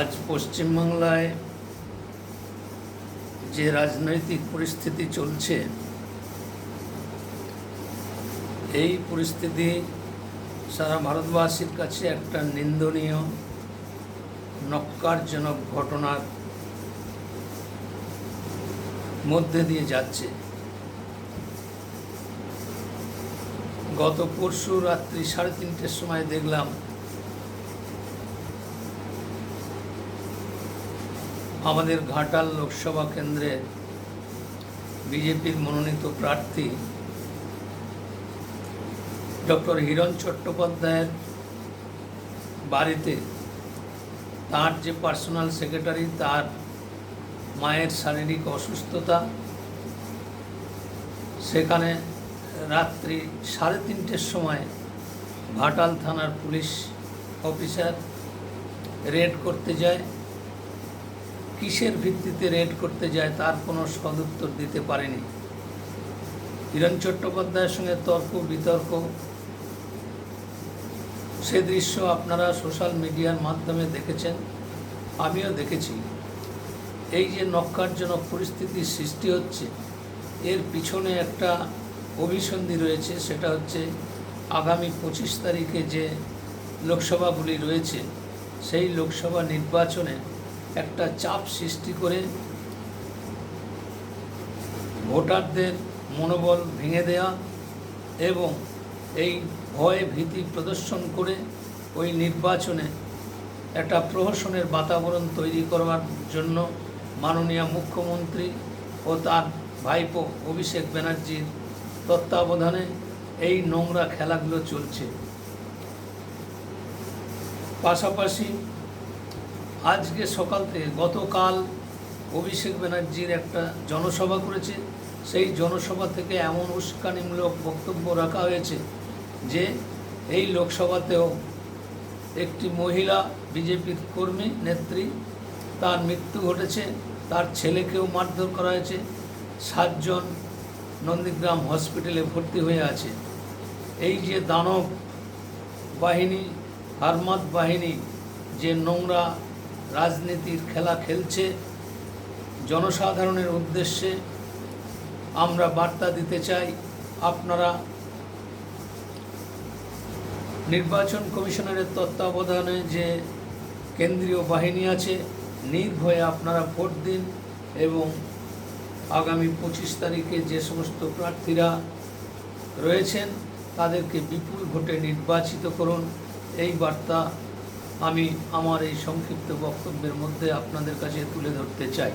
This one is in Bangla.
আজ পশ্চিমবাংলায় যে রাজনৈতিক পরিস্থিতি চলছে, এই পরিস্থিতি সারা ভারতবাসীর কাছে একটা নিন্দনীয় নক্কারজনক ঘটনার মধ্যে দিয়ে যাচ্ছে। গত পরশু রাত্রি সাড়ে তিনটের সময় দেখলাম আমাদের ঘাটাল লোকসভা কেন্দ্রে বিজেপির মনোনীত প্রার্থী ডক্টর হিরণ চট্টোপাধ্যায়ের বাড়িতে তার যে পার্সোনাল সেক্রেটারি, তার মায়ের শারীরিক অসুস্থতা, সেখানে রাত্রি সাড়ে তিনটের সময় ঘাটাল থানার পুলিশ অফিসার রেড করতে যায়। কিসের ভিত্তিতে রেড করতে যায় তার কোনো সদুত্তর দিতে পারেনি। হিরণ চট্টোপাধ্যায়ের সঙ্গে তর্ক, বিতর্ক, সে দৃশ্য আপনারা সোশ্যাল মিডিয়ার মাধ্যমে দেখেছেন, আমিও দেখেছি। এই যে নক্কারজনক পরিস্থিতির সৃষ্টি হচ্ছে, এর পিছনে একটা অভিসন্ধি রয়েছে, সেটা হচ্ছে আগামী পঁচিশ তারিখে যে লোকসভাগুলি রয়েছে, সেই লোকসভা নির্বাচনে একটা চাপ সৃষ্টি করে ভোটারদের মনোবল ভেঙে দেওয়া এবং এই ভয় ভীতি প্রদর্শন করে ওই নির্বাচনে একটা প্রহসনের বাতাবরণ তৈরি করবার জন্য মাননীয় মুখ্যমন্ত্রী ও তার ভাইপো অভিষেক ব্যানার্জির তত্ত্বাবধানে এই নোংরা খেলাগুলো চলছে। পাশাপাশি আজকে সকাল থেকে গতকাল অভিষেক ব্যানার্জির একটা জনসভা করেছে। সেই জনসভা থেকে এমন উস্কানিমূলক বক্তব্য রাখা হয়েছে যে, এই লোকসভাতেও একটি মহিলা বিজেপির কর্মী, নেত্রী, তার মৃত্যু ঘটেছে, তার ছেলেকেও মারধর করা হয়েছে, সাতজন নন্দীগ্রাম হসপিটালে ভর্তি হয়ে আছে। এই যে দানব বাহিনী, হারমাত বাহিনী, যে নোংরা রাজনীতির খেলা খেলছে, জনসাধারণের উদ্দেশ্যে আমরা বার্তা দিতে চাই, আপনারা নির্বাচন কমিশনারের তত্ত্বাবধানে যে কেন্দ্রীয় বাহিনী আছে, নির্ভয়ে আপনারা ভোট দিন এবং আগামী পঁচিশ তারিখে যে সমস্ত প্রার্থীরা রয়েছেন, তাদেরকে বিপুল ভোটে নির্বাচিত করুন। এই বার্তা আমি আমার এই সংক্ষিপ্ত বক্তব্যের মধ্যে আপনাদের কাছে তুলে ধরতে চাই।